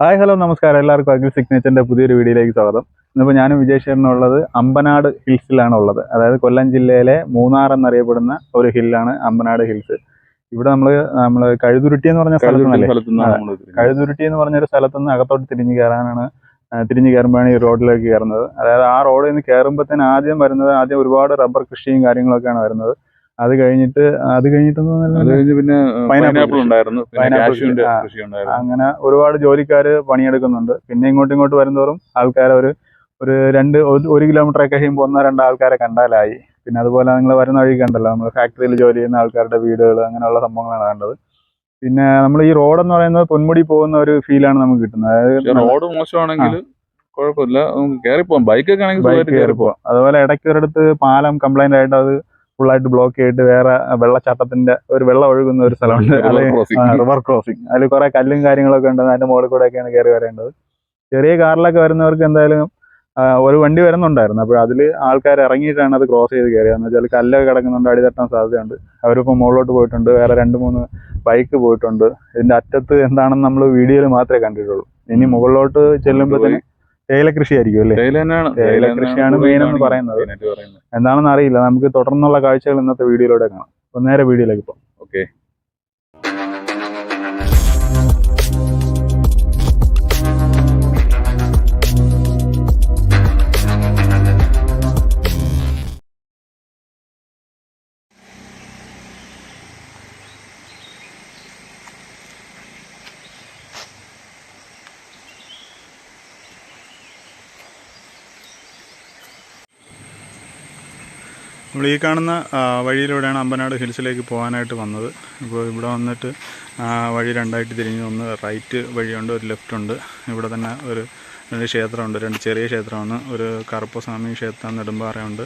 Hi hello നമസ്കാരം. എല്ലാവർക്കും അഖിൽ സിഗ്നേച്ചറിന്റെ പുതിയൊരു വീഡിയോയിലേക്ക് സ്വാഗതം. ഇന്നിപ്പോൾ ഞാനും വിജയശേഖരനുള്ളത് അമ്പനാട് ഹിൽസിലാണ് ഉള്ളത്. അതായത് കൊല്ലം ജില്ലയിലെ മൂന്നാർ എന്നറിയപ്പെടുന്ന ഒരു ഹില്ലാണ് അമ്പനാട് ഹിൽസ്. ഇവിടെ നമ്മൾ നമ്മൾ കഴുതുരുട്ടി എന്ന് പറഞ്ഞ സ്ഥലത്തുനിന്നല്ലേ കഴുതുരുട്ടി എന്ന് പറഞ്ഞൊരു സ്ഥലത്തു നിന്ന് അകത്തോട്ട് തിരിഞ്ഞു കയറാനാണ് തിരിഞ്ഞു തിരിഞ്ഞ് കയറുമ്പോഴാണ് ഈ റോഡിലേക്ക് കയറുന്നത്. അതായത് ആ റോഡിൽ നിന്ന് കയറുമ്പോഴത്തേന് ആദ്യം വരുന്നത് ആദ്യം ഒരുപാട് റബ്ബർ കൃഷിയും കാര്യങ്ങളൊക്കെയാണ് വരുന്നത്. അത് കഴിഞ്ഞിട്ട് അത് കഴിഞ്ഞിട്ട് പിന്നെ പൈനാപ്പിൾ ഉണ്ടായിരുന്നു. അങ്ങനെ ഒരുപാട് ജോലിക്കാർ പണിയെടുക്കുന്നുണ്ട്. പിന്നെ ഇങ്ങോട്ട് ഇങ്ങോട്ട് വരുന്തോറും ആൾക്കാർ ഒരു ഒരു രണ്ട് ഒരു- കിലോമീറ്റർ ഒക്കെ കഴിയുമ്പോൾ ഒന്നോ രണ്ടോ ആൾക്കാരെ കണ്ടാലായി. പിന്നെ അതുപോലെ നിങ്ങൾ വരുന്ന വഴി കണ്ടല്ലോ നമ്മൾ ഫാക്ടറിയിൽ ജോലി ചെയ്യുന്ന ആൾക്കാരുടെ വീടുകൾ അങ്ങനെയുള്ള സംഭവങ്ങളാണ് കണ്ടത്. പിന്നെ നമ്മൾ ഈ റോഡ് എന്ന് പറയുന്നത് പൊന്മുടി പോകുന്ന ഒരു ഫീലാണ് നമുക്ക് കിട്ടുന്നത്. അതായത് റോഡ് മോശമാണെങ്കിൽ കുഴപ്പമില്ല. നമുക്ക് കയറിപ്പോവാം ബൈക്കൊക്കെ ആണെങ്കിൽ ബൈക്ക് കയറി പോവാം അതുപോലെ ഇടയ്ക്ക് ഒരിടത്ത് പാലം കംപ്ലൈന്റ് ആയിട്ട് അത് ഫുള്ളായിട്ട് ബ്ലോക്ക് ചെയ്തിട്ട് വേറെ വെള്ളച്ചാട്ടത്തിന്റെ ഒരു വെള്ളം ഒഴുകുന്ന ഒരു സ്ഥലമുണ്ട്. റിവർ ക്രോസിംഗ് അതിൽ കുറെ കല്ലും കാര്യങ്ങളൊക്കെ ഉണ്ട്. അതിന്റെ മുകളിൽ കൂടെ ഒക്കെയാണ് കയറി വരേണ്ടത്. ചെറിയ കാറിലൊക്കെ വരുന്നവർക്ക് എന്തായാലും ഒരു വണ്ടി വരുന്നുണ്ടായിരുന്നു. അപ്പോൾ അതിൽ ആൾക്കാർ ഇറങ്ങിയിട്ടാണ് അത് ക്രോസ് ചെയ്ത് കയറിയത് എന്ന് വെച്ചാൽ കല്ലൊക്കെ കിടക്കുന്നുണ്ട് അടി തട്ടാൻ സാധ്യതയുണ്ട്. അവരിപ്പോൾ മുകളിലോട്ട് പോയിട്ടുണ്ട്. വേറെ രണ്ട് മൂന്ന് ബൈക്ക് പോയിട്ടുണ്ട്. ഇതിന്റെ അറ്റത്ത് എന്താണെന്ന് നമ്മൾ വീഡിയോയിൽ മാത്രമേ കണ്ടിട്ടുള്ളൂ. ഇനി മുകളിലോട്ട് ചെല്ലുമ്പോഴത്തേന് തേയില കൃഷി ആയിരിക്കും അല്ലേ തേയില കൃഷിയാണ് മെയിൻ എന്ന് പറയുന്നത്. പറയുന്നത്. എന്താണെന്ന് അറിയില്ല. നമുക്ക് തുടർന്നുള്ള കാഴ്ചകൾ ഇന്നത്തെ വീഡിയോയിലൂടെ കാണാം. അപ്പൊ നേരെ വീഡിയോയിലേക്ക് പോകാം. ഓക്കെ. നമ്മൾ ഈ കാണുന്ന വഴിയിലൂടെയാണ് അമ്പനാട് ഹിൽസിലേക്ക് പോകാനായിട്ട് വന്നത്. അപ്പോൾ ഇവിടെ വന്നിട്ട് വഴി രണ്ടായിട്ട് തിരിഞ്ഞ് ഒന്ന് റൈറ്റ് വഴിയുണ്ട് ഒരു ലെഫ്റ്റ് ഉണ്ട്. ഇവിടെ തന്നെ ഒരു രണ്ട് ക്ഷേത്രമുണ്ട് രണ്ട് ചെറിയ ക്ഷേത്രമാണ്. ഒരു കറുപ്പസ്വാമി ക്ഷേത്രം നെടുമ്പാറയുണ്ട്.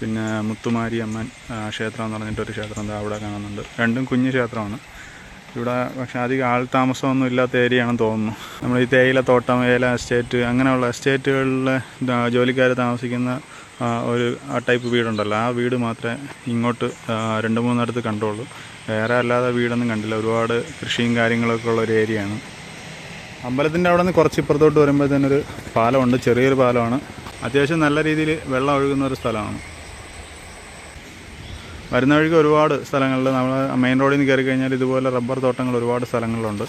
പിന്നെ മുത്തുമാരി അമ്മൻ ക്ഷേത്രം എന്ന് പറഞ്ഞിട്ട് ഒരു ക്ഷേത്രം അവിടെ കാണുന്നുണ്ട്. രണ്ടും കുഞ്ഞു ക്ഷേത്രമാണ്. ഇവിടെ പക്ഷേ അധികം ആൾ താമസമൊന്നും ഇല്ലാത്ത ഏരിയയാണെന്ന് തോന്നുന്നു. നമ്മൾ ഈ തേയില തേയിലത്തോട്ടം ഏല എസ്റ്റേറ്റ് അങ്ങനെയുള്ള എസ്റ്റേറ്റുകളിലെ ജോലിക്കാർ താമസിക്കുന്ന ഒരു ആ ടൈപ്പ് വീടുണ്ടല്ലോ. ആ വീട് മാത്രമേ ഇങ്ങോട്ട് രണ്ട് മൂന്നിടത്ത് കണ്ടുള്ളൂ. വേറെ അല്ലാതെ വീടൊന്നും കണ്ടില്ല. ഒരുപാട് കൃഷിയും കാര്യങ്ങളൊക്കെ ഉള്ള ഒരു ഏരിയയാണ് അമ്പലത്തിന്റെ അവിടെ നിന്ന് കുറച്ച് ഇപ്പുറത്തോട്ട് വരുമ്പോൾ തന്നെ ഒരു പാലമുണ്ട്. ചെറിയൊരു പാലമാണ്. അത്യാവശ്യം നല്ല രീതിയിൽ വെള്ളം ഒഴുകുന്ന ഒരു സ്ഥലമാണ്. വരുന്ന വഴിക്ക് ഒരുപാട് സ്ഥലങ്ങളിൽ നമ്മൾ മെയിൻ റോഡിൽ നിന്ന് കയറി കഴിഞ്ഞാൽ ഇതുപോലെ റബ്ബർ തോട്ടങ്ങൾ ഒരുപാട് സ്ഥലങ്ങളിലുണ്ട്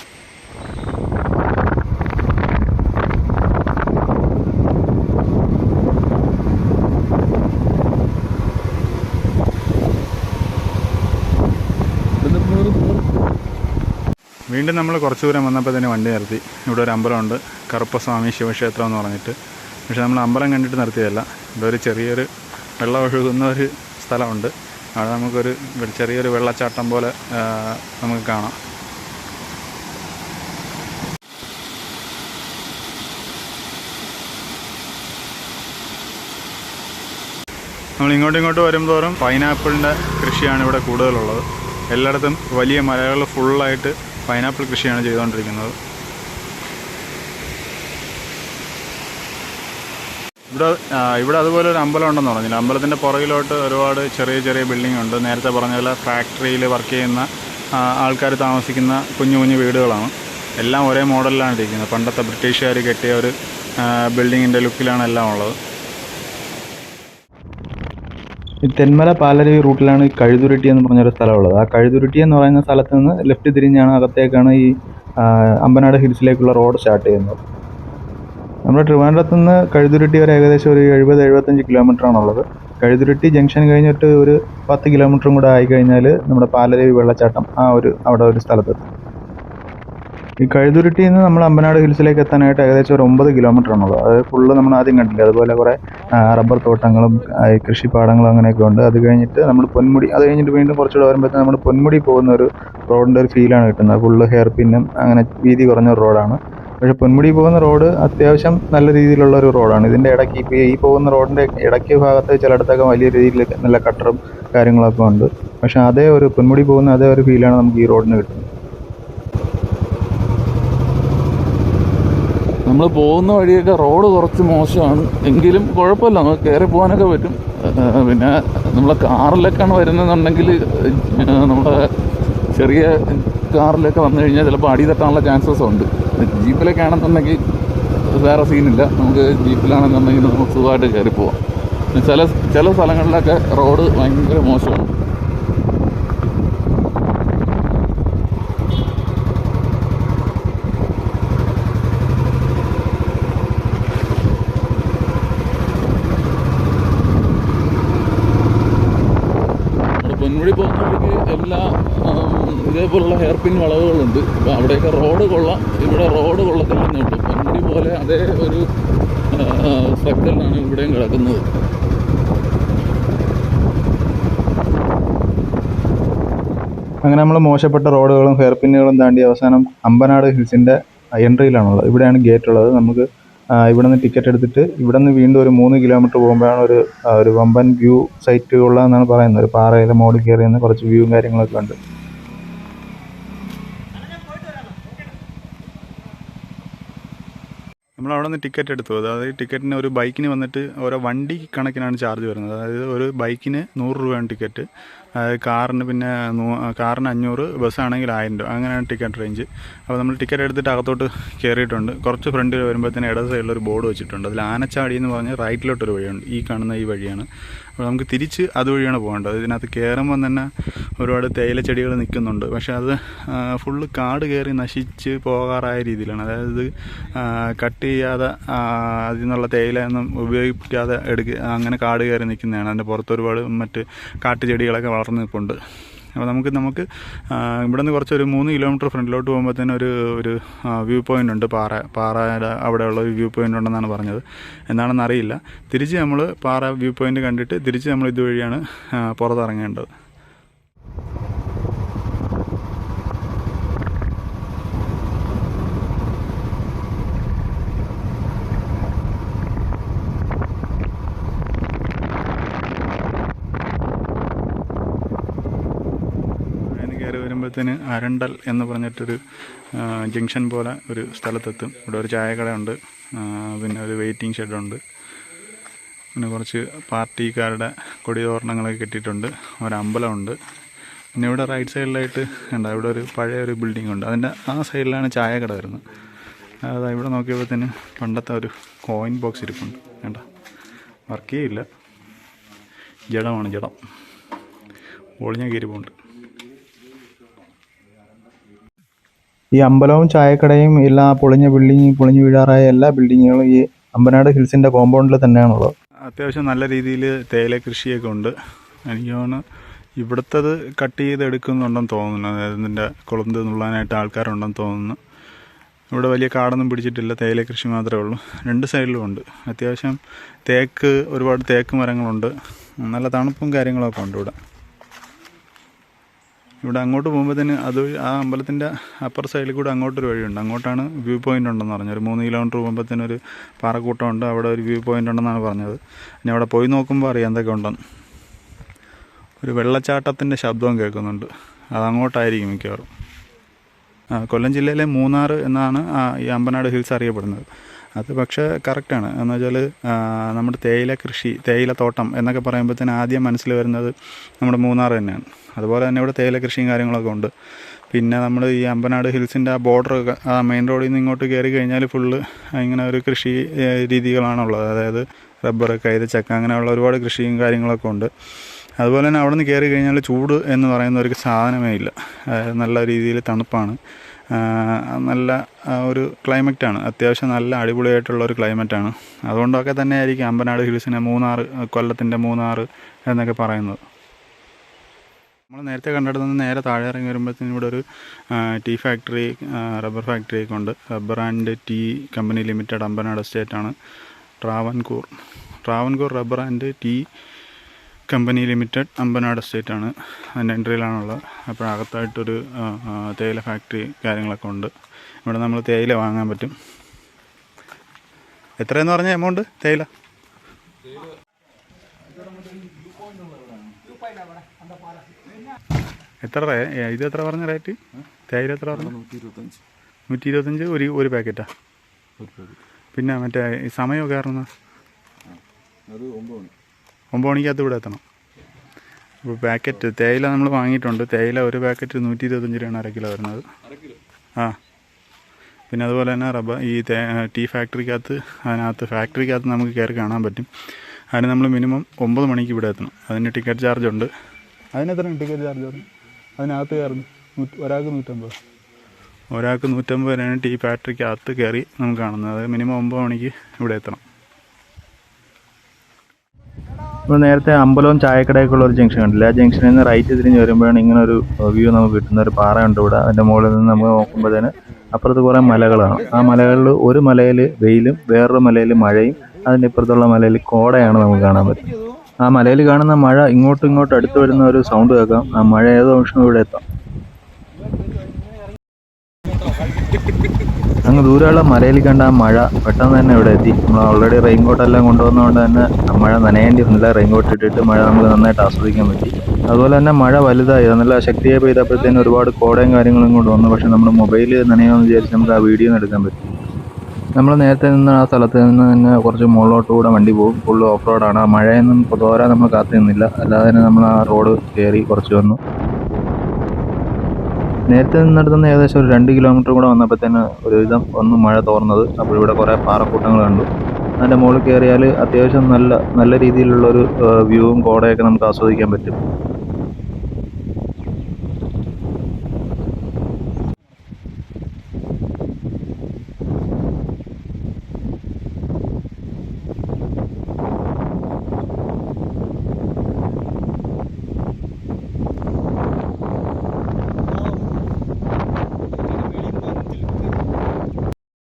വീണ്ടും നമ്മൾ കുറച്ച് ദൂരം വന്നപ്പോൾ തന്നെ വണ്ടി നിർത്തി. ഇവിടെ ഒരു അമ്പലമുണ്ട്. കറുപ്പസ്വാമി ശിവക്ഷേത്രം എന്ന് പറഞ്ഞിട്ട്. പക്ഷേ നമ്മൾ അമ്പലം കണ്ടിട്ട് നിർത്തിയതല്ല. ഇവിടെ ഒരു ചെറിയൊരു വെള്ളം ഒഴുകുന്ന ഒരു സ്ഥലമുണ്ട്. അവിടെ നമുക്കൊരു ചെറിയൊരു വെള്ളച്ചാട്ടം പോലെ നമുക്ക് കാണാം. നമ്മൾ ഇങ്ങോട്ടും ഇങ്ങോട്ട് വരുമ്പോഴും പൈനാപ്പിളിന്റെ കൃഷിയാണ് ഇവിടെ കൂടുതലുള്ളത്. എല്ലായിടത്തും വലിയ മലകൾ ഫുള്ളായിട്ട് പൈനാപ്പിൾ കൃഷിയാണ് ചെയ്തുകൊണ്ടിരിക്കുന്നത്. ഇവിടെ ഇവിടെ അതുപോലെ ഒരു അമ്പലം ഉണ്ടെന്ന് പറഞ്ഞില്ല? അമ്പലത്തിന്റെ പുറകിലോട്ട് ഒരുപാട് ചെറിയ ചെറിയ ബിൽഡിംഗ് ഉണ്ട്. നേരത്തെ പറഞ്ഞ പോലെ ഫാക്ടറിയിൽ വർക്ക് ചെയ്യുന്ന ആൾക്കാർ താമസിക്കുന്ന കുഞ്ഞു കുഞ്ഞു വീടുകളാണ്. എല്ലാം ഒരേ മോഡലിലാണ് ഇരിക്കുന്നത്. പണ്ടത്തെ ബ്രിട്ടീഷുകാർ കെട്ടിയ ഒരു ബിൽഡിങ്ങിന്റെ ലുക്കിലാണ് എല്ലാം ഉള്ളത്. ഈ തെന്മല പാലരുവി റൂട്ടിലാണ് ഈ കഴുതുരുട്ടി എന്ന് പറഞ്ഞൊരു സ്ഥലമുള്ളത്. ആ കഴുതുരുട്ടി എന്ന് പറയുന്ന സ്ഥലത്ത് നിന്ന് ലെഫ്റ്റ് തിരിഞ്ഞാണ് അകത്തേക്കാണ് ഈ അമ്പനാട് ഹിൽസിലേക്കുള്ള റോഡ് സ്റ്റാർട്ട് ചെയ്യുന്നത്. നമ്മുടെ ട്രിവാൻഡ്രത്ത് നിന്ന് കഴുതുരുട്ടി വരെ ഏകദേശം ഒരു എഴുപത് എഴുപത്തഞ്ച് കിലോമീറ്റർ ആണുള്ളത്. കഴുതുരുട്ടി ജംഗ്ഷൻ കഴിഞ്ഞിട്ട് ഒരു പത്ത് കിലോമീറ്ററും കൂടെ ആയി കഴിഞ്ഞാൽ നമ്മുടെ പാലരുവി വെള്ളച്ചാട്ടം ആ ഒരു അവിടെ ഒരു സ്ഥലത്തെത്തും. ഈ കഴുതുരുട്ടിയിൽ നിന്ന് നമ്മൾ അമ്പനാട് ഹിൽസിലേക്ക് എത്താനായിട്ട് ഏകദേശം ഒരു ഒമ്പത് കിലോമീറ്റർ ആണുള്ളത് അത് ഫുള്ള് നമ്മൾ ആദ്യം കണ്ടില്ല? അതുപോലെ കുറേ റബ്ബർ തോട്ടങ്ങളും കൃഷിപ്പാടങ്ങളും അങ്ങനെയൊക്കെ ഉണ്ട്. അത് കഴിഞ്ഞിട്ട് നമ്മൾ പൊന്മുടി അത് കഴിഞ്ഞിട്ട് വീണ്ടും കുറച്ചുകൂടെ വരുമ്പോഴത്തേക്ക് നമ്മൾ പൊന്മുടി പോകുന്ന ഒരു റോഡിന്റെ ഒരു ഫീലാണ് കിട്ടുന്നത്. ഫുള്ള് ഹെയർ പിന്നും അങ്ങനെ വീതി കുറഞ്ഞ ഒരു റോഡാണ് പക്ഷേ പൊന്മുടി പോകുന്ന റോഡ് അത്യാവശ്യം നല്ല രീതിയിലുള്ള ഒരു റോഡാണ് ഇതിന്റെ ഇടയ്ക്ക് ഇപ്പോൾ ഈ പോകുന്ന റോഡിന്റെ ഇടയ്ക്ക് ഭാഗത്ത് ചിലയിടത്തൊക്കെ വലിയ രീതിയിൽ നല്ല കട്ടറും കാര്യങ്ങളൊക്കെ ഉണ്ട്. പക്ഷേ അതേ ഒരു പൊന്മുടി പോകുന്ന അതേ ഒരു ഫീലാണ് നമുക്ക് ഈ റോഡിന് കിട്ടുന്നത്. നമ്മൾ പോകുന്ന വഴിയൊക്കെ റോഡ് കുറച്ച് മോശമാണ്. എങ്കിലും കുഴപ്പമില്ല നമുക്ക് കയറി പോകാനൊക്കെ പറ്റും. പിന്നെ നമ്മളെ കാറിലൊക്കെയാണ് വരുന്നതെന്നുണ്ടെങ്കിൽ നമ്മുടെ ചെറിയ കാറിലൊക്കെ വന്നു കഴിഞ്ഞാൽ ചിലപ്പോൾ അടി തട്ടാനുള്ള ചാൻസസ് ഉണ്ട്. ജീപ്പിലൊക്കെ ആണെന്നുണ്ടെങ്കിൽ വേറെ സീനില്ല നമുക്ക് ജീപ്പിലാണെന്നുണ്ടെങ്കിൽ നമുക്ക് സുഖമായിട്ട് കയറി പോവാം. ചില ചില സ്ഥലങ്ങളിലൊക്കെ റോഡ് ഭയങ്കര മോശമാണ് നമ്മുടെ പൊന്മുടി പോകുന്ന വഴിക്ക് എല്ലാ ആം, ഇതേപോലുള്ള ഹെയർ പിൻ വളവുകളുണ്ട് അപ്പോൾ അവിടെയൊക്കെ റോഡ് കൊള്ളാം. ഇവിടെ റോഡ് കൊള്ളത്തില്ലെന്നേ ഉള്ളൂ പൊന്മുടി പോലെ അതേ ഒരു സ്ട്രക്ചറിലാണ് ഇവിടെയും കിടക്കുന്നത്. അങ്ങനെ നമ്മൾ മോശപ്പെട്ട റോഡുകളും ഹെയർ പിന്നുകളും താണ്ടി അവസാനം അമ്പനാട് ഹിൽസിന്റെ എൻട്രിയിലാണുള്ളത്. ഇവിടെയാണ് ഗേറ്റ് ഉള്ളത് നമുക്ക് ഇവിടെ നിന്ന് ടിക്കറ്റ് എടുത്തിട്ട് ഇവിടെ നിന്ന് വീണ്ടും ഒരു മൂന്ന് കിലോമീറ്റർ പോകുമ്പോഴാണ് ഒരു ഒരു വമ്പൻ വ്യൂ സൈറ്റ് ഉള്ളതെന്നാണ് പറയുന്നത്. ഒരു പാറയിലെ മോളിൽ കയറി നിന്ന് കുറച്ച് വ്യൂവും കാര്യങ്ങളൊക്കെ ഉണ്ട്. നമ്മൾ അവിടെ നിന്ന് ടിക്കറ്റ് എടുത്തു. അതായത് ടിക്കറ്റിന് ഒരു ബൈക്കിന് വന്നിട്ട് ഓരോ വണ്ടി കണക്കിനാണ് ചാർജ് വരുന്നത്. അതായത് ഒരു ബൈക്കിന് നൂറ് രൂപയാണ് ടിക്കറ്റ് അതായത് കാറിന് പിന്നെ കാറിന് അഞ്ഞൂറ് ബസ്സാണെങ്കിൽ ആയിരം രൂപ. അങ്ങനെയാണ് ടിക്കറ്റ് റേഞ്ച് അപ്പോൾ നമ്മൾ ടിക്കറ്റ് എടുത്തിട്ട് അകത്തോട്ട് കയറിയിട്ടുണ്ട് കുറച്ച് ഫ്രണ്ടിൽ വരുമ്പോഴത്തേന് ഇടത് സൈഡിൽ ഒരു ബോർഡ് വെച്ചിട്ടുണ്ട്. അതിൽ ആനച്ചാടി എന്ന് പറഞ്ഞ് റൈറ്റിലോട്ടൊരു വഴിയുണ്ട്. ഈ കാണുന്ന ഈ വഴിയാണ്. അപ്പോൾ നമുക്ക് തിരിച്ച് അതുവഴിയാണ് പോകേണ്ടത്. ഇതിനകത്ത് കയറുമ്പോൾ തന്നെ ഒരുപാട് തേയില ചെടികൾ നിൽക്കുന്നുണ്ട്. പക്ഷേ അത് ഫുള്ള് കാട് കയറി നശിച്ച് പോകാറായ രീതിയിലാണ്. അതായത് കട്ട് ചെയ്യാതെ അതിൽ നിന്നുള്ള തേയിലൊന്നും ഉപയോഗിക്കാതെ എടുക്കുക അങ്ങനെ കാട് കയറി നിൽക്കുന്നതാണ്. അതിന്റെ പുറത്ത് ഒരുപാട് മറ്റ് കാട്ടുചെടികളൊക്കെ വളർന്നു നിൽപ്പുണ്ട്. അപ്പോൾ നമുക്ക് നമുക്ക് ഇവിടെ നിന്ന് കുറച്ചൊരു മൂന്ന് കിലോമീറ്റർ ഫ്രണ്ടിലോട്ട് തന്നെ ഒരു ഒരു വ്യൂ പോയിന്റ് ഉണ്ട് പാറ. പാറയുടെ അവിടെയുള്ള ഒരു വ്യൂ പോയിന്റ് ഉണ്ടെന്നാണ് പറഞ്ഞത്. എന്താണെന്ന് അറിയില്ല. തിരിച്ച് നമ്മൾ പാറ വ്യൂ പോയിന്റ് കണ്ടിട്ട് തിരിച്ച് നമ്മൾ ഇതുവഴിയാണ് പുറത്തിറങ്ങേണ്ടത് അതിന് വരുമ്പോഴത്തേന് അരണ്ടൽ എന്ന് പറഞ്ഞിട്ടൊരു ജംഗ്ഷൻ പോലെ ഒരു സ്ഥലത്തെത്തും. ഇവിടെ ഒരു ചായക്കടയുണ്ട് പിന്നെ ഒരു വെയിറ്റിംഗ് ഷെഡുണ്ട്. പിന്നെ കുറച്ച് പാർട്ടിക്കാരുടെ കൊടിതോരണങ്ങളൊക്കെ കെട്ടിയിട്ടുണ്ട്. ഒരമ്പലമുണ്ട് പിന്നെ ഇവിടെ റൈറ്റ് സൈഡിലായിട്ട് ഉണ്ട് ഇവിടെ ഒരു പഴയ ഒരു ബിൽഡിംഗ് ഉണ്ട്. അതിന്റെ ആ സൈഡിലാണ് ചായക്കട വരുന്നത്. അതാ ഇവിടെ നോക്കിയപ്പോഴത്തേന് പണ്ടത്തെ ഒരു കോയിൻ ബോക്സ് ഇരിപ്പുണ്ട്. വേണ്ട വർക്ക് ചെയ്യില്ല. ജഡമാണ് ജഡം. ഒളിഞ്ഞ കയറി ഈ അമ്പലവും ചായക്കടയും എല്ലാ പൊളിഞ്ഞ ബിൽഡിംഗ് പൊളിഞ്ഞു വീഴാറായ എല്ലാ ബിൽഡിങ്ങുകളും ഈ അമ്പനാട് ഹിൽസിന്റെ കോമ്പൗണ്ടിൽ തന്നെയാണുള്ളത്. അത്യാവശ്യം നല്ല രീതിയിൽ തേയില കൃഷിയൊക്കെ ഉണ്ട്. എനിക്ക് തോന്നുന്നു ഇവിടുത്തത് കട്ട് ചെയ്ത് എടുക്കുന്നുണ്ടെന്ന് തോന്നുന്നു. അതായത് ഇതിന്റെ കുളന്ത് നുള്ളാനായിട്ട് ആൾക്കാരുണ്ടെന്ന് തോന്നുന്നു. ഇവിടെ വലിയ കാടൊന്നും പിടിച്ചിട്ടില്ല. തേയില കൃഷി മാത്രമേ ഉള്ളൂ. രണ്ട് സൈഡിലും ഉണ്ട്. അത്യാവശ്യം തേക്ക് ഒരുപാട് തേക്ക് മരങ്ങളുണ്ട്. നല്ല തണുപ്പും കാര്യങ്ങളൊക്കെ ഉണ്ട് ഇവിടെ. ഇവിടെ അങ്ങോട്ട് പോകുമ്പോഴത്തേന് അത് ആ അമ്പലത്തിന്റെ അപ്പർ സൈഡിൽ കൂടെ അങ്ങോട്ടൊരു വഴിയുണ്ട്. അങ്ങോട്ടാണ് വ്യൂ പോയിന്റ് ഉണ്ടെന്ന് പറഞ്ഞു ഒരു മൂന്ന് കിലോമീറ്റർ പോകുമ്പോഴത്തേന് ഒരു പാറക്കൂട്ടമുണ്ട് അവിടെ ഒരു വ്യൂ പോയിന്റ് ഉണ്ടെന്നാണ് പറഞ്ഞത്. ഇനി അവിടെ പോയി നോക്കുമ്പോൾ അറിയാം എന്തൊക്കെ ഉണ്ടെന്ന്. ഒരു വെള്ളച്ചാട്ടത്തിന്റെ ശബ്ദവും കേൾക്കുന്നുണ്ട്. അത് അങ്ങോട്ടായിരിക്കും മിക്കവാറും. കൊല്ലം ജില്ലയിലെ മൂന്നാർ എന്നാണ് ഈ അമ്പനാട് ഹിൽസ് അറിയപ്പെടുന്നത്. അത് പക്ഷേ കറക്റ്റാണ് എന്ന് വെച്ചാൽ നമ്മുടെ തേയില കൃഷി തേയില തോട്ടം എന്നൊക്കെ പറയുമ്പോഴത്തേന് ആദ്യം മനസ്സിൽ വരുന്നത് നമ്മുടെ മൂന്നാർ തന്നെയാണ്. അതുപോലെ തന്നെ ഇവിടെ തേയില കൃഷിയും കാര്യങ്ങളൊക്കെ ഉണ്ട്. പിന്നെ നമ്മൾ ഈ അമ്പനാട് ഹിൽസിന്റെ ആ ബോർഡർ ആ മെയിൻ റോഡിൽ നിന്ന് ഇങ്ങോട്ട് കയറി കഴിഞ്ഞാൽ ഫുള്ള് ഇങ്ങനെ ഒരു കൃഷി രീതികളാണുള്ളത്. അതായത് റബ്ബർ കൈത ചക്ക അങ്ങനെയുള്ള ഒരുപാട് കൃഷിയും കാര്യങ്ങളൊക്കെ ഉണ്ട്. അതുപോലെ തന്നെ അവിടെ നിന്ന് കയറി കഴിഞ്ഞാൽ ചൂട് എന്ന് പറയുന്ന ഒരു സാധനമേ ഇല്ല. നല്ല രീതിയിൽ തണുപ്പാണ്. നല്ല ഒരു ക്ലൈമറ്റാണ്. അത്യാവശ്യം നല്ല അടിപൊളിയായിട്ടുള്ള ഒരു ക്ലൈമറ്റാണ്. അതുകൊണ്ടൊക്കെ തന്നെ ആയിരിക്കും അമ്പനാട് ഹിൽസിനെ മൂന്നാർ കൊല്ലത്തിന്റെ മൂന്നാർ എന്നൊക്കെ പറയുന്നത്. നമ്മൾ നേരത്തെ കണ്ടിടത്ത് നിന്ന് നേരെ താഴെ ഇറങ്ങി വരുമ്പോഴത്തേനും ഇവിടെ ഒരു ടീ ഫാക്ടറി റബ്ബർ ഫാക്ടറി ഒക്കെ ഉണ്ട്. Rubber and tea company limited Ambanad എസ്റ്റേറ്റാണ് Travancore. Travancore rubber and tea company limited Ambanad estate ആണ്. അതിന്റെ എൻട്രിയിലാണുള്ളത്. അപ്പോൾ അകത്തായിട്ടൊരു തേയില ഫാക്ടറി കാര്യങ്ങളൊക്കെ ഉണ്ട്. ഇവിടെ നമ്മൾ തേയില വാങ്ങാൻ പറ്റും. എത്രയെന്ന് പറഞ്ഞ എമൗണ്ട് തേയില? എത്ര ഇത് എത്ര പറഞ്ഞ റേറ്റ്? തേയില എത്ര പറഞ്ഞു? നൂറ്റി ഇരുപത്തഞ്ച് ഒരു ഒരു പാക്കറ്റാ. പിന്നെ മറ്റേ സമയമൊക്കെ ആയിരുന്നു അത് ഒമ്പത് മണി. ഒമ്പത് മണിക്കകത്ത് ഇവിടെ എത്തണം. അപ്പോൾ പാക്കറ്റ് തേയില നമ്മൾ വാങ്ങിയിട്ടുണ്ട്. തേയില ഒരു പാക്കറ്റ് നൂറ്റി ഇരുപത്തഞ്ച് രൂപയാണ് അര കിലോ വരുന്നത്. ആ. പിന്നെ അതുപോലെ തന്നെ റബ്ബർ ഈ തേ ടീ ഫാക്ടറിക്കകത്ത് അതിനകത്ത് ഫാക്ടറിക്കകത്ത് നമുക്ക് കയറി കാണാൻ പറ്റും. അതിന് നമ്മൾ മിനിമം ഒമ്പത് മണിക്ക് ഇവിടെ എത്തണം. അതിന് ടിക്കറ്റ് ചാർജ് ഉണ്ട്. അതിന് എത്ര ടിക്കറ്റ് ചാർജ് വരും അതിനകത്ത് കയറുന്നു നൂറ്റി ഒരാൾക്ക് നൂറ്റമ്പത്. ഒരാൾക്ക് നൂറ്റമ്പത് രൂപയാണ് ടീ ഫാക്ടറിക്കകത്ത് കയറി നമുക്ക് കാണുന്നത്. അത് മിനിമം ഒമ്പത് മണിക്ക് ഇവിടെ എത്തണം. ഇപ്പോൾ നേരത്തെ അമ്പലവും ചായക്കടയൊക്കെയുള്ള ഒരു ജംഗ്ഷൻ കണ്ടില്ല? ആ ജംഗ്ഷനിൽ നിന്ന് റൈറ്റ് തിരിഞ്ഞ് വരുമ്പോഴാണ് ഇങ്ങനെ ഒരു വ്യൂ നമുക്ക് കിട്ടുന്ന ഒരു പാറയുണ്ട് ഇവിടെ. അതിന്റെ മുകളിൽ നിന്ന് നമുക്ക് നോക്കുമ്പോഴത്തേന് അപ്പുറത്ത് കുറേ മലകളാണ്. ആ മലകളിൽ ഒരു മലയിൽ വെയിലും വേറൊരു മലയിൽ മഴയും അതിന്റെ ഇപ്പുറത്തുള്ള മലയിൽ കോടയാണ് നമുക്ക് കാണാൻ പറ്റുന്നത്. ആ മലയിൽ കാണുന്ന മഴ ഇങ്ങോട്ടും ഇങ്ങോട്ടും അടുത്ത് വരുന്ന ഒരു സൗണ്ട് കേൾക്കാം. ആ മഴ ഏതോ ഇവിടെ എത്താം. അങ്ങ് ദൂരെയുള്ള മലയിൽ കണ്ട ആ മഴ പെട്ടെന്ന് തന്നെ ഇവിടെ എത്തി. നമ്മൾ ഓൾറെഡി റെയിൻ കോട്ട് എല്ലാം കൊണ്ടുവന്നതുകൊണ്ട് തന്നെ മഴ നനയേണ്ടി വന്നില്ല. റെയിൻ കോട്ട് ഇട്ടിട്ട് മഴ നമുക്ക് നന്നായിട്ട് ആസ്വദിക്കാൻ പറ്റി. അതുപോലെ തന്നെ മഴ വലുതായി. നല്ല ശക്തിയായി പെയ്തപ്പോഴത്തേന് ഒരുപാട് കോടയും കാര്യങ്ങളും കൊണ്ട് വന്നു. പക്ഷെ നമ്മുടെ മൊബൈൽ നനയാമെന്ന് വിചാരിച്ച് നമുക്ക് ആ വീഡിയോ എടുക്കാൻ പറ്റി നമ്മൾ നേരത്തെ നിന്ന് ആ സ്ഥലത്ത് നിന്ന് തന്നെ കുറച്ച് മുകളിലോട്ട് കൂടെ വണ്ടി പോകും. ഫുൾ ഓഫ് റോഡാണ് ആ മഴയൊന്നും പൊതുവാരാൻ നമ്മൾ കാത്തു നിന്നില്ല. അല്ലാതെ തന്നെ നമ്മൾ ആ റോഡ് കയറി കുറച്ച് വന്നു. നേരത്തെ നിന്നിടത്ത് നിന്ന് ഏകദേശം ഒരു രണ്ട് കിലോമീറ്റർ കൂടെ വന്നപ്പോഴത്തേന് ഒരുവിധം ഒന്ന് മഴ തോർന്നത്. അപ്പോൾ ഇവിടെ കുറേ പാറക്കൂട്ടങ്ങൾ കണ്ടു. അതിന്റെ മുകളിൽ കയറിയാൽ അത്യാവശ്യം നല്ല നല്ല രീതിയിലുള്ള ഒരു വ്യൂവും കോടയൊക്കെ നമുക്ക് ആസ്വദിക്കാൻ പറ്റും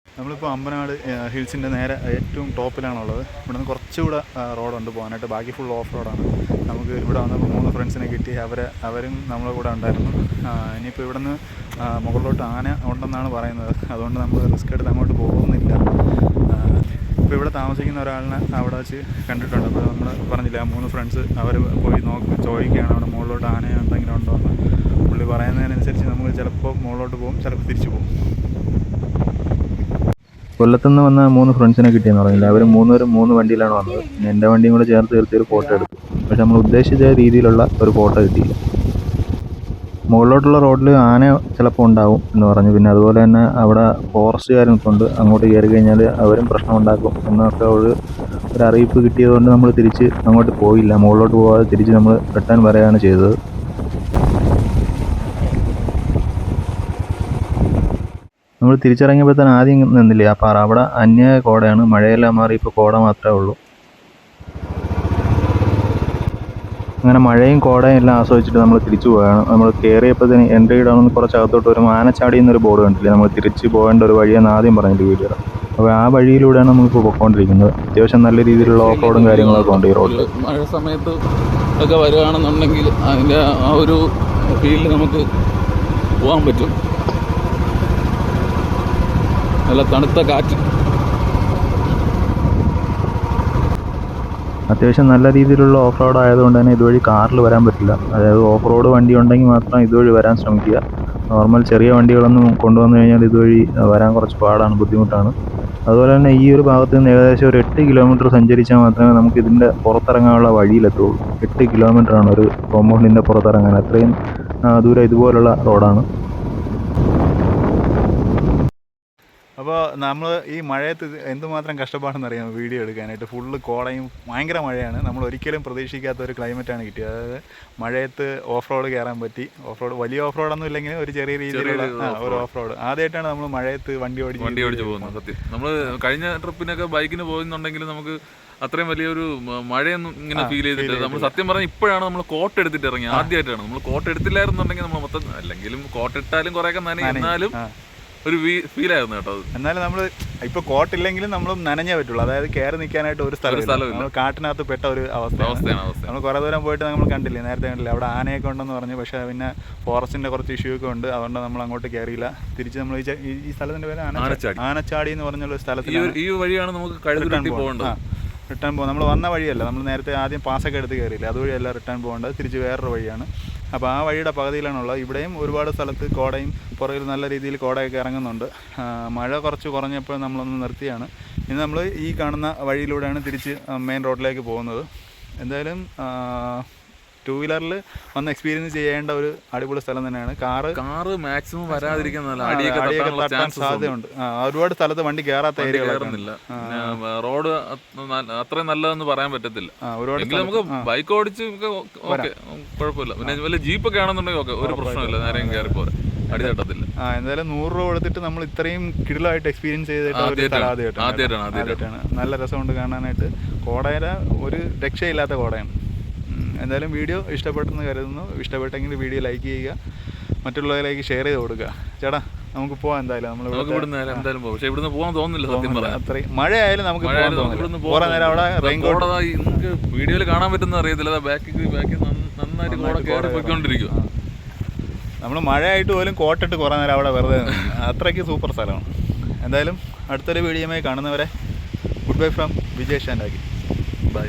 നമ്മളിപ്പോൾ അമ്പനാട് ഹിൽസിന്റെ നേരെ ഏറ്റവും ടോപ്പിലാണുള്ളത്. ഇവിടെ നിന്ന് കുറച്ചുകൂടെ റോഡുണ്ട് പോകാനായിട്ട്. ബാക്കി ഫുൾ ഓഫ് റോഡാണ്. നമുക്ക് ഇവിടെ വന്നപ്പോൾ മൂന്ന് ഫ്രണ്ട്സിനെ കിട്ടി. അവരെ അവരും നമ്മളെ കൂടെ ഉണ്ടായിരുന്നു. ഇനിയിപ്പോൾ ഇവിടെ നിന്ന് മുകളിലോട്ട് ആന ഉണ്ടെന്നാണ് പറയുന്നത്. അതുകൊണ്ട് നമ്മൾ റിസ്ക് എടുത്ത് അങ്ങോട്ട് പോകുന്നില്ല. ഇപ്പോൾ ഇവിടെ താമസിക്കുന്ന ഒരാളിനെ അവിടെ വെച്ച് കണ്ടിട്ടുണ്ട്. അപ്പോൾ നമ്മൾ പറഞ്ഞില്ല മൂന്ന് ഫ്രണ്ട്സ് അവർ പോയി നോക്കി ചോദിക്കുകയാണ് അവിടെ മുകളിലോട്ട് ആന എന്തെങ്കിലും ഉണ്ടോ എന്ന്. പുള്ളി പറയുന്നതിനനുസരിച്ച് നമുക്ക് ചിലപ്പോൾ മുകളിലോട്ട് പോകും ചിലപ്പോൾ തിരിച്ചു പോകും. കൊല്ലത്തുനിന്ന് വന്ന മൂന്ന് ഫ്രണ്ട്സിനെ കിട്ടിയെന്ന് പറഞ്ഞില്ല? അവർ മൂന്നുപേരും മൂന്ന് വണ്ടിയിലാണ് വന്നത്. എന്റെ വണ്ടിയും കൂടെ ചേർത്ത് തീർത്ത് ഒരു ഫോട്ടോ എടുത്തു. പക്ഷെ നമ്മൾ ഉദ്ദേശിച്ച രീതിയിലുള്ള ഒരു ഫോട്ടോ കിട്ടിയില്ല. മുകളിലോട്ടുള്ള റോഡിൽ ആന ചിലപ്പോൾ ഉണ്ടാവും എന്ന് പറഞ്ഞു. പിന്നെ അതുപോലെ തന്നെ അവിടെ ഫോറസ്റ്റുകാർ നിൽപ്പുണ്ട് അങ്ങോട്ട് കയറി കഴിഞ്ഞാൽ അവരും പ്രശ്നം ഉണ്ടാക്കും എന്നൊക്കെ ഒരു ഒരു അറിയിപ്പ് കിട്ടിയതുകൊണ്ട് നമ്മൾ തിരിച്ച് അങ്ങോട്ട് പോയില്ല. മുകളിലോട്ട് പോകാതെ തിരിച്ച് നമ്മൾ റിട്ടേൺ വരെയാണ് ചെയ്തത്. നമ്മൾ തിരിച്ചിറങ്ങിയപ്പോൾ തന്നെ ആദ്യം നിന്നില്ലേ? ആ പാറ അവിടെ അന്യ കോടയാണ്. മഴയെല്ലാം മാറി ഇപ്പോൾ കോട മാത്രമേ ഉള്ളൂ. അങ്ങനെ മഴയും കോടയും എല്ലാം ആസ്വദിച്ചിട്ട് നമ്മൾ തിരിച്ചു പോവുകയാണ്. നമ്മൾ കയറിയപ്പോഴത്തേന് എൻട്രി ഇടാമെന്ന് കുറച്ച് അകത്തോട്ട് ഒരു ആനച്ചാടി എന്നൊരു ബോർഡ് കണ്ടില്ലേ? നമ്മൾ തിരിച്ച് പോകേണ്ട ഒരു വഴിയെന്ന് ആദ്യം പറഞ്ഞിട്ട് വീഡിയോ അപ്പോൾ ആ വഴിയിലൂടെയാണ് നമ്മളിപ്പോൾ പോയിക്കൊണ്ടിരിക്കുന്നത്. അത്യാവശ്യം നല്ല രീതിയിലുള്ള ഓഫ് റോഡും കാര്യങ്ങളൊക്കെ ഉണ്ട് ഈ റോഡിൽ മഴ സമയത്ത് ഒക്കെ വരികയാണെന്നുണ്ടെങ്കിൽ അതിന്റെ ആ ഒരു ഫീൽഡ് നമുക്ക് പോകാൻ പറ്റും. നല്ല തണുത്ത കാറ്റ്. അത്യാവശ്യം നല്ല രീതിയിലുള്ള ഓഫ് റോഡ് ആയതുകൊണ്ട് തന്നെ ഇതുവഴി കാറിൽ വരാൻ പറ്റില്ല. അതായത് ഓഫ് റോഡ് വണ്ടി ഉണ്ടെങ്കിൽ മാത്രം ഇതുവഴി വരാൻ ശ്രമിക്കുക. നോർമൽ ചെറിയ വണ്ടികളൊന്നും കൊണ്ടുവന്നു കഴിഞ്ഞാൽ ഇതുവഴി വരാൻ കുറച്ച് പാടാണ് ബുദ്ധിമുട്ടാണ്. അതുപോലെ തന്നെ ഈ ഒരു ഭാഗത്ത് നിന്ന് ഏകദേശം ഒരു എട്ട് കിലോമീറ്റർ സഞ്ചരിച്ചാൽ മാത്രമേ നമുക്ക് ഇതിന്റെ പുറത്തിറങ്ങാനുള്ള വഴിയിലെത്തുള്ളൂ എട്ട് കിലോമീറ്ററാണ് ഒരു കോമ്പൗണ്ടിന്റെ പുറത്തിറങ്ങാൻ. അത്രയും ദൂരം ഇതുപോലുള്ള റോഡാണ് അപ്പോൾ നമ്മൾ ഈ മഴയത്ത് എന്തുമാത്രം കഷ്ടപ്പാടെന്ന് അറിയാം വീഡിയോ എടുക്കാനായിട്ട്. ഫുള്ള് കോളയും ഭയങ്കര മഴയാണ്. നമ്മൾ ഒരിക്കലും പ്രതീക്ഷിക്കാത്ത ഒരു ക്ലൈമറ്റാണ് കിട്ടിയത്. അതായത് മഴയത്ത് ഓഫ് റോഡ് കയറാൻ പറ്റി. ഓഫ് റോഡ് വലിയ ഓഫ് റോഡൊന്നും ഇല്ലെങ്കിലും ഒരു ചെറിയ രീതിയിലുള്ള ഒരു ഓഫ് റോഡ് ആദ്യമായിട്ടാണ് നമ്മൾ മഴയത്ത് വണ്ടി ഓടിച്ച് വണ്ടി ഓടിച്ച് പോകുന്നത്. സത്യം. നമ്മൾ കഴിഞ്ഞ ട്രിപ്പിനൊക്കെ ബൈക്കിന് പോകുന്നുണ്ടെങ്കിൽ നമുക്ക് അത്രയും വലിയൊരു മഴയൊന്നും ഇങ്ങനെ ഫീൽ ചെയ്തിട്ട് നമ്മൾ സത്യം പറഞ്ഞാൽ ഇപ്പോഴാണ് നമ്മൾ കോട്ട് എടുത്തിട്ട് ഇറങ്ങി ആദ്യമായിട്ടാണ് നമ്മൾ കോട്ട് എടുത്തില്ലായിരുന്നുണ്ടെങ്കിൽ നമ്മൾ മൊത്തം അല്ലെങ്കിലും കോട്ട് ഇട്ടാലും കുറെയൊക്കെ നനയും. എന്നാലും. ഒരു ഫീൽ ആയിരുന്നു കേട്ടോ എന്നാലും നമ്മൾ ഇപ്പൊ കോട്ടില്ലെങ്കിലും നമ്മൾ നനഞ്ഞേ പറ്റുള്ളൂ. അതായത് കയറി നിൽക്കാനായിട്ട് ഒരു സ്ഥലമില്ല. സ്ഥലമില്ല. കാട്ടിനകത്ത് പെട്ട ഒരു അവസ്ഥയാണ്. അവസ്ഥയാണ് അവസ്ഥ നമ്മൾ കുറെ ദൂരം പോയിട്ട് നമ്മൾ കണ്ടില്ലേ? നേരത്തെ കണ്ടില്ല? അവിടെ ആനയൊക്കെ ഉണ്ടെന്ന് പറഞ്ഞു. പക്ഷെ പിന്നെ ഫോറസ്റ്റിന്റെ കുറച്ച് ഇഷ്യൂ ഒക്കെ ഉണ്ട്. അതുകൊണ്ട് നമ്മൾ അങ്ങോട്ട് കയറിയില്ല തിരിച്ച് നമ്മൾ ഈ സ്ഥലത്തിന്റെ പേര് ആനച്ചാടി. എന്ന് പറഞ്ഞുള്ള സ്ഥലത്തിൽ ഈ വഴിയാണ് നമുക്ക് പോകേണ്ടത്. റിട്ടേൺ പോകും നമ്മൾ വന്ന വഴിയല്ല. നമ്മൾ നേരത്തെ ആദ്യം പാസ്സൊക്കെ എടുത്ത് കയറിയില്ല അതുവഴിയല്ല റിട്ടേൺ പോകേണ്ടത്. തിരിച്ച് വേറൊരു വഴിയാണ്. അപ്പോൾ ആ വഴിയുടെ പകുതിയിലാണുള്ളത്. ഇവിടെയും ഒരുപാട് സ്ഥലത്ത് കോടയും പുറകിൽ നല്ല രീതിയിൽ കോടയൊക്കെ ഇറങ്ങുന്നുണ്ട്. മഴ കുറച്ച് കുറഞ്ഞപ്പോൾ നമ്മളൊന്ന് നിർത്തിയാണ്. ഇനി നമ്മൾ ഈ കാണുന്ന വഴിയിലൂടെയാണ് തിരിച്ച് മെയിൻ റോഡിലേക്ക് പോകുന്നത്. എന്തായാലും ടൂ വീലറിൽ വന്ന് എക്സ്പീരിയൻസ് ചെയ്യേണ്ട ഒരു അടിപൊളി സ്ഥലം തന്നെയാണ്. കാറ് കാറ് മാക്സിമം വരാതിരിക്കുന്ന സാധ്യതയുണ്ട്. ആ, ഒരുപാട് സ്ഥലത്ത് വണ്ടി കയറാത്ത കയറുന്നില്ല റോഡ് അത്രയും നല്ലതെന്ന് പറയാൻ പറ്റത്തില്ല. ഒരുപാട് നമുക്ക് ബൈക്ക് ഓടിച്ച് ഓക്കെ കുഴപ്പമില്ല. പിന്നെ വല്ല ജീപ്പൊക്കെ ആണെന്നുണ്ടെങ്കിൽ ഓക്കെ ഒരു പ്രശ്നമില്ല. നേരെയും കയറി പോരെ. ആ എന്തായാലും നൂറ് രൂപ കൊടുത്തിട്ട് നമ്മൾ ഇത്രയും കിടിലായിട്ട് എക്സ്പീരിയൻസ് ചെയ്തിട്ട് ഒരു ആദ്യമായിട്ടാണ്. സ്ഥലം ആദ്യമായിട്ടാണ്. ആദ്യമായിട്ടാണ്, ആദ്യമായിട്ടാണ്. ആദ്യമായിട്ടാണ്. നല്ല രസമുണ്ട് കാണാനായിട്ട്. കോടയര ഒരു രക്ഷയില്ലാത്ത കോടയാണ് എന്തായാലും വീഡിയോ ഇഷ്ടപ്പെട്ടെന്ന് കരുതുന്നു. ഇഷ്ടപ്പെട്ടെങ്കിൽ വീഡിയോ ലൈക്ക് ചെയ്യുക. മറ്റുള്ളവരിലേക്ക് ഷെയർ ചെയ്ത് കൊടുക്കുക. ചേട്ടാ നമുക്ക് പോവാം എന്തായാലും. നമ്മൾ എന്തായാലും പോകും പക്ഷെ ഇവിടുന്ന് പോകാൻ തോന്നുന്നില്ല സത്യം പറയാം. അത്രയും മഴയായാലും നമുക്ക് മഴ പോകാൻ നേരം അവിടെ റെയിൻ കോട്ട് കോട നിങ്ങൾക്ക് വീഡിയോയിൽ കാണാൻ പറ്റുന്ന അറിയത്തില്ല. ബാക്കിൽ ബാക്കിൽ നന്നായിട്ട് കോട കയറി പോയിക്കൊണ്ടിരിക്കുക നമ്മൾ മഴയായിട്ട് പോലും കോട്ടിട്ട് കുറേ നേരം അവിടെ വെറുതെ. അത്രയ്ക്ക് സൂപ്പർ സ്ഥലമാണ്. എന്തായാലും അടുത്തൊരു വീഡിയോയുമായി കാണുന്നവരെ ഗുഡ് ബൈ ഫ്രം വിജയ് ഷാൻഡാക്കി ബൈ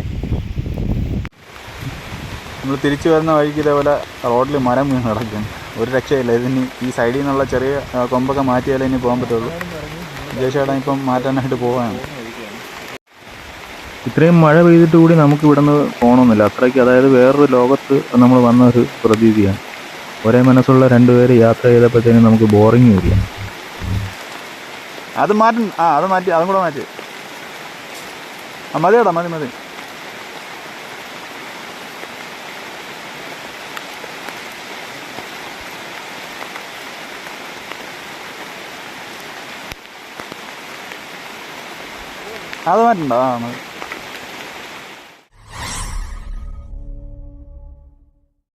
നമ്മൾ തിരിച്ചു വരുന്ന വഴിക്ക് ഇതേപോലെ റോഡിൽ മരം വീണ് കിടക്കും ഒരു രക്ഷയില്ല. ഇതിന് ഈ സൈഡിൽ നിന്നുള്ള ചെറിയ കൊമ്പൊക്കെ മാറ്റിയാലേ ഇനി പോകാൻ പറ്റുള്ളൂ. വിജയ് ഇപ്പം മാറ്റാനായിട്ട് പോവാണ്. ഇത്രയും മഴ പെയ്തിട്ട് കൂടി നമുക്ക് ഇവിടെ നിന്ന് പോകണമെന്നില്ല അത്രയ്ക്ക് അതായത് വേറൊരു ലോകത്ത് നമ്മൾ വന്ന ഒരു പ്രതീതിയാണ്. ഒരേ മനസ്സുള്ള രണ്ടുപേര് യാത്ര ചെയ്തപ്പോഴത്തേനും നമുക്ക് ബോറിങ് വരിക അത് മാറ്റും ആ അത് മാറ്റി അതും കൂടെ മാറ്റി. ആ മതി കേട്ടോ മതി മതി. അത് മാറ്റണ്ട?